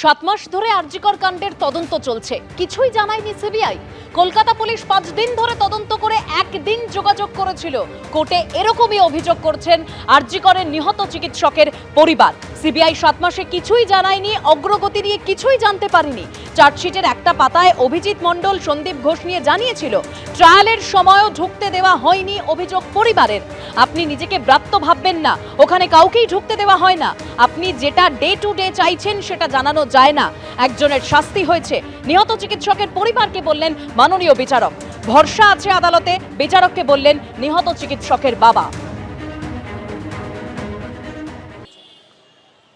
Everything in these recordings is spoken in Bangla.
সাত মাস ধরে আরজিকর কাণ্ডের তদন্ত চলছে। কিছুই জানায়নি সিবিআই। কলকাতা পুলিশ পাঁচ দিন ধরে তদন্ত করে একদিন যোগাযোগ করেছিল। কোর্টে এরকমই অভিযোগ করছেন আরজিকরের নিহত চিকিৎসকের পরিবার। সিবিআই সাত মাসে কিছুই জানায়নি, অগ্রগতি নিয়ে কিছুই জানতে পারেনি। চার্জশিটের একটা পাতায় অভিজিৎ মণ্ডল, সন্দীপ ঘোষ নিয়ে জানিয়েছিল, ট্রায়ালের সময়ও ঢুকতে দেওয়া হয়নি অভিযোগ পরিবারের। আপনি নিজেকে ব্রাত্য ভাববেন না, ওখানে কাউকেই ঢুকতে দেওয়া হয় না। আপনি যেটা ডে টু ডে চাইছেন সেটা জানানো যায় না। একজনের শাস্তি হয়েছে। নিহত চিকিৎসকের পরিবারকে বললেন, মাননীয় বিচারক ভরসা আছে আদালতে। বিচারককে বললেন, নিহত চিকিৎসকের বাবা।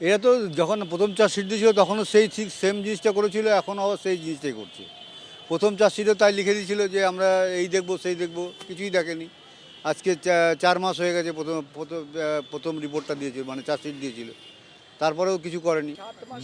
এরা তো যখন প্রথম চার্জশিট দিয়েছিল, তখনও সেই ঠিক সেম জিনিসটা করেছিল এখন আবার সেই জিনিসটাই করছে। প্রথম চার্জশিটে তাই লিখে দিয়েছিল যে, আমরা এই দেখব, সেই দেখব, কিছুই দেখেনি। আজকে চার মাস হয়ে গেছে প্রথম প্রথম রিপোর্টটা দিয়েছিল মানে চার্জশিট দিয়েছিল। তারপরেও কিছু করেনি।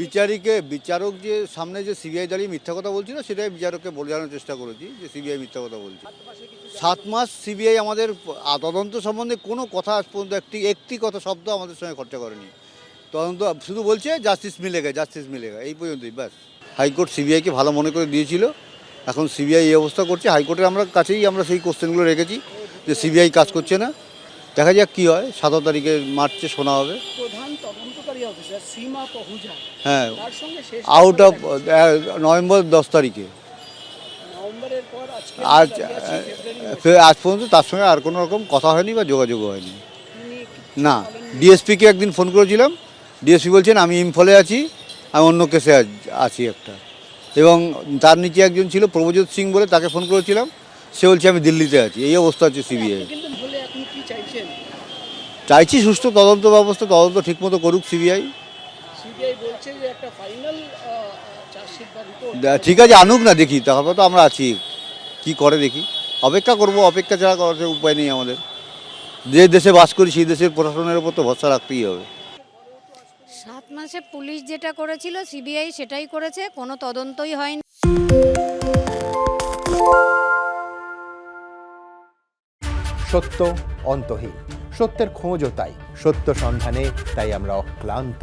বিচারিকে, বিচারক যে সামনে যে সিবিআই দাঁড়িয়ে মিথ্যা কথা বলছিল, সেটাই বিচারককে বোঝানোর চেষ্টা করেছি যে সিবিআই মিথ্যা কথা বলছে। সাত মাস সিবিআই আমাদের তদন্ত সম্বন্ধে কোনো কথা আজ পর্যন্ত একটি একটি কথা, শব্দ আমাদের সঙ্গে খরচা করেনি। তদন্ত, শুধু বলছে জাস্টিস মিলেগা জাস্টিস মিলেগা, এই পর্যন্তই, ব্যাস। হাইকোর্ট সিবিআইকে ভালো মনে করে দিয়েছিল। এখন সিবিআই এই অবস্থা করছে। হাইকোর্টের আমরা কাছেই আমরা সেই কোশ্চেনগুলো রেখেছি যে সিবিআই কাজ করছে না। দেখা যাক কী হয় সতেরো তারিখে মার্চে শোনা হবে। হ্যাঁ আউট অফ নভেম্বর দশ তারিখে। আজ আজ পর্যন্ত তার সঙ্গে আর কোনো রকম কথা হয়নি বা যোগাযোগও হয়নি। না ডিএসপিকে একদিন ফোন করেছিলাম। ডিএসপি বলছেন আমি ইম্ফলে আছি আমি অন্য কেসে আছ- একটা। এবং তার নিচে একজন ছিল প্রভজিৎ সিং বলে তাকে ফোন করেছিলাম। সে বলছে আমি দিল্লিতে আছি। এই অবস্থা হচ্ছে সিবিআই চাইছি সুস্থ তদন্ত ব্যবস্থা তদন্ত ঠিকমতো করুক সিবিআই ঠিক আছে আনুক না দেখি তারপর তো আমরা আছি। কি করে দেখি? অপেক্ষা করব অপেক্ষা ছাড়া করার উপায় নেই আমাদের। যে দেশে বাস করি সেই দেশের প্রশাসনের উপর তো ভরসা রাখতেই হবে। সাত মাসে পুলিশ যেটা করেছিল সিবিআই সেটাই করেছে কোনো তদন্তই হয়নি। সত্য অন্তহীন। সত্যের খোঁজও তাই সত্য সন্ধানে তাই আমরা অক্লান্ত